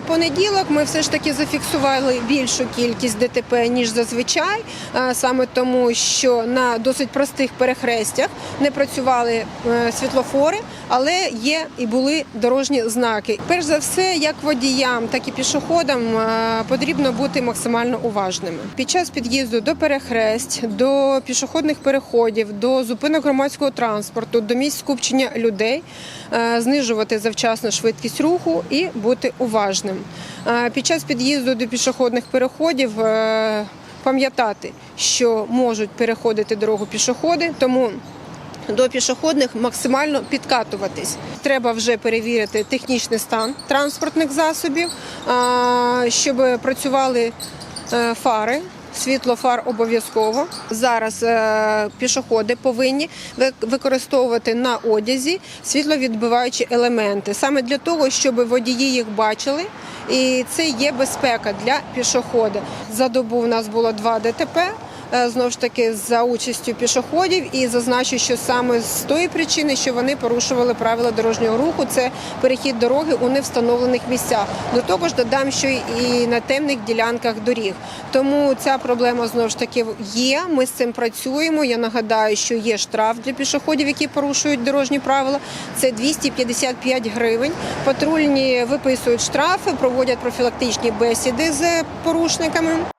Понеділок ми все ж таки зафіксували більшу кількість ДТП ніж зазвичай, саме тому, що на досить простих перехрестях не працювали е, світлофори, але є і були дорожні знаки. Перш за все, як водіям, так і пішоходам е, потрібно бути максимально уважними. Під час під'їзду до перехресть, до пішохідних переходів, до зупинок громадського транспорту, до місць скупчення людей, е, знижувати завчасно швидкість руху і бути уважним. Е, Під час під'їзду до пішохідних переходів е, пам'ятати, що можуть переходити дорогу пішоходи, тому до пішохідних максимально підкатуватись. Треба вже перевірити технічний стан транспортних засобів, щоб працювали е, фари. Світло фар обов'язково. Зараз е, пішоходи повинні використовувати на одязі світловідбиваючі елементи, саме для того, щоб водії їх бачили. І це є безпека для пішохода. За добу в нас було два ДТП. Е, Знову ж таки за участю пішоходів, і зазначу, що саме з тої причини, що вони порушували правила дорожнього руху, це перехід дороги у невстановлених місцях. До того ж, додам, що і на темних ділянках доріг. Тому ця проблема знову ж таки є. Ми з цим працюємо. Я нагадаю, що є штраф для пішоходів, які порушують дорожні правила. Це 255 гривень. Патрульні виписують штрафи, проводять профілактичні бесіди з порушниками.